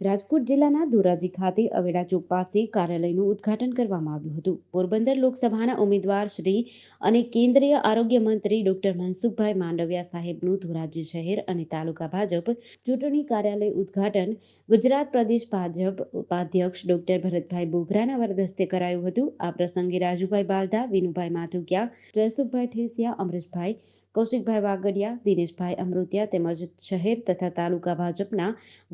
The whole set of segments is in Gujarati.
રાજકોટ જિલ્લાના ધોરાજી ખાતે અવેડા ચોક પાસે કાર્યાલયનું ઉદ્ઘાટન કરવામાં આવ્યું હતું. પોરબંદર લોકસભાના ઉમેદવાર શ્રી અને કેન્દ્રીય આરોગ્ય મંત્રી ડોક્ટર મનસુખભાઈ માંડવિયા સાહેબનું ધોરાજી શહેર અને તાલુકા ભાજપ ચૂંટણી કાર્યાલય ઉદ્ઘાટન, ગુજરાત પ્રદેશ ભાજપ ઉપાધ્યક્ષ ડોક્ટર ભરતભાઈ બોઘરાના વરદસ્તે કરાયું હતું. આ પ્રસંગે રાજુભાઈ બાલધા વિનુભાઈ માથુકિયા, જયસુખભાઈ ઠેસિયા, અમરેશભાઈ કૌશિકભાઈ વાગડિયા, દિનેશભાઈ અમૃતિયા તેમજ શહેર તથા તાલુકા ભાજપના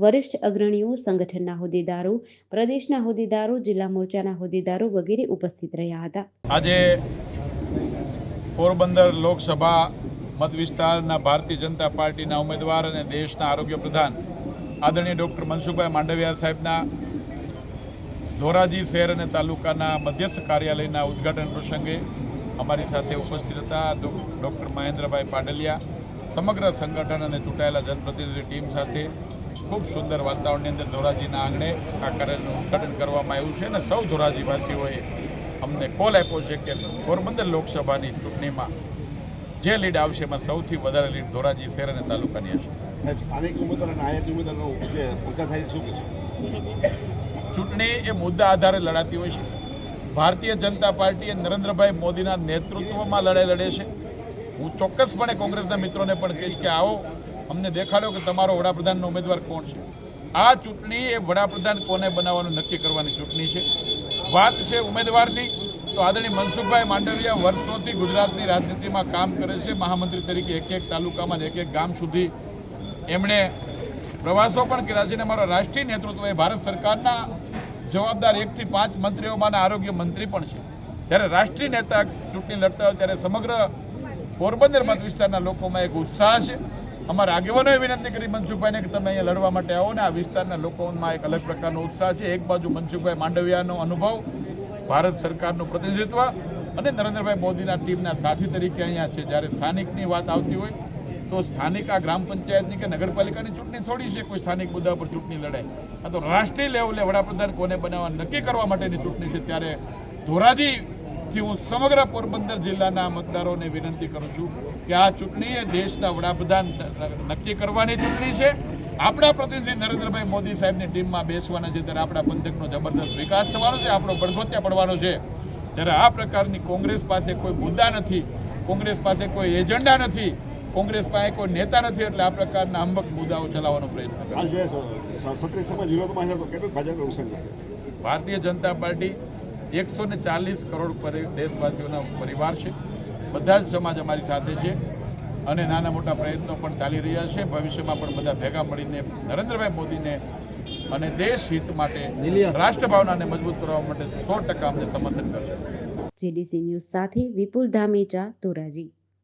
વરિષ્ઠ અગ્રણીઓ સંગઠનના હોદ્દેદારો, પ્રદેશના હોદ્દેદારો, જિલ્લા મોરચાના હોદ્દેદારો વગેરે ઉપસ્થિત રહ્યા હતા. આજે પોરબંદર લોકસભા મત વિસ્તારના ભારતીય જનતા પાર્ટીના ઉમેદવાર અને દેશના આરોગ્ય પ્રધાન આદરણીય ડૉક્ટર મનસુખભાઈ માંડવિયા સાહેબના ધોરાજી શહેર અને તાલુકાના મધ્યસ્થ કાર્યાલયના ઉદ્ઘાટન પ્રસંગે અમારી સાથે ઉપસ્થિત હતા ડૉક્ટર મહેન્દ્રભાઈ પાડલિયા, સમગ્ર સંગઠન અને ચૂંટાયેલા જનપ્રતિનિધિ ટીમ સાથે ખૂબ સુંદર વાતાવરણની અંદર ધોરાજીના આંગણે આ કાર્યનું ઉદ્ઘાટન કરવામાં આવ્યું છે અને સૌ ધોરાજીવાસીઓએ અમને કોલ આપ્યો છે કે પોરબંદર લોકસભાની ચૂંટણીમાં જે લીડ આવશે એમાં સૌથી વધારે લીડ ધોરાજી શહેર અને તાલુકાની હશે. સ્થાનિક ઉમેદવાર અને આયાતી ઉમેદવારનો જે પંકા થાય છે શું કહેશો? ચૂંટણી એ મુદ્દા આધારે લડાતી હોય છે. ભારતીય જનતા પાર્ટી એ નરેન્દ્રભાઈ મોદીના નેતૃત્વમાં લડાઈ લડે છે. હું ચોક્કસપણે કોંગ્રેસના મિત્રોને પણ કહીશ કે આવો અમને દેખાડો કે તમારો વડાપ્રધાનનો ઉમેદવાર કોણ છે? આ ચૂંટણી એ વડાપ્રધાન કોને બનાવવાનું નક્કી કરવાની ચૂંટણી છે? વાત છે ઉમેદવારની, તો આદરણીય મનસુખભાઈ માંડવિયા વર્ષોથી ગુજરાતની રાજનીતિમાં કામ કરે છે. મહામંત્રી તરીકે એક એક તાલુકામાં એક એક ગામ સુધી એમણે પ્રવાસો પણ કર્યા છે અને અમારા રાષ્ટ્રીય નેતૃત્વ એ ભારત સરકારના જવાબદાર એકથી પાંચ મંત્રીઓમાંના આરોગ્ય મંત્રી પણ છે. જ્યારે રાષ્ટ્રીય નેતા ચૂંટણી લડતા હોય ત્યારે સમગ્ર પોરબંદર મત વિસ્તારના લોકોમાં એક ઉત્સાહ છે. અમારા આગેવાનોએ વિનંતી કરી, મનસુખભાઈને, કે તમે અહીંયા લડવા માટે આવો ને આ વિસ્તારના લોકોમાં એક અલગ પ્રકારનો ઉત્સાહ છે. એક બાજુ મનસુખભાઈ માંડવિયાનો અનુભવ, ભારત સરકારનું પ્રતિનિધિત્વ અને નરેન્દ્રભાઈ મોદીના ટીમના સાથી તરીકે અહીંયા છે. જ્યારે સ્થાનિકની વાત આવતી હોય તો સ્થાનિક આ ગ્રામ પંચાયતની કે નગરપાલિકાની ચૂંટણી થોડી છે. કોઈ સ્થાનિક મુદ્દા પર ચૂંટણી લડાય. આ તો રાષ્ટ્રીય લેવલે વડાપ્રધાન કોને બનાવવા નક્કી કરવા માટેની ચૂંટણી છે. ત્યારે ધોરાજીથી હું સમગ્ર પોરબંદર જિલ્લાના મતદારોને વિનંતી કરું છું કે આ ચૂંટણી એ દેશના વડાપ્રધાન નક્કી કરવાની ચૂંટણી છે. આપણા પ્રતિનિધિ નરેન્દ્રભાઈ મોદી સાહેબની ટીમમાં બેસવાના છે. ત્યારે આપણા પંથકનો જબરદસ્ત વિકાસ થવાનો છે. આપણો બળગોત્યા પડવાનો છે. ત્યારે આ પ્રકારની કોંગ્રેસ પાસે કોઈ મુદ્દા નથી. કોંગ્રેસ પાસે કોઈ એજન્ડા નથી. કોંગ્રેસ પાસે કોઈ નેતા નથી. એટલે આ પ્રકારના અંબક મુદ્દાઓ ચલાવવાનો પ્રયત્ન કરે ભારતીય જનતા પાર્ટી એકસો ને ચાલીસ કરોડ પરી દેશવાસીઓના પરિવાર છે. બધા જ સમાજ અમારી સાથે છે અને નાના મોટા પ્રયત્નો પણ ચાલી રહ્યા છે. ભવિષ્યમાં પણ બધા ભેગા મળીને નરેન્દ્રભાઈ મોદીને અને દેશ હિત માટે રાષ્ટ્રભાવનાને મજબૂત કરવા માટે સો ટકા અમને સમર્થન કરશે. જીડીસી ન્યૂઝ સાથે વિપુલ ધામેચા ધોરાજી.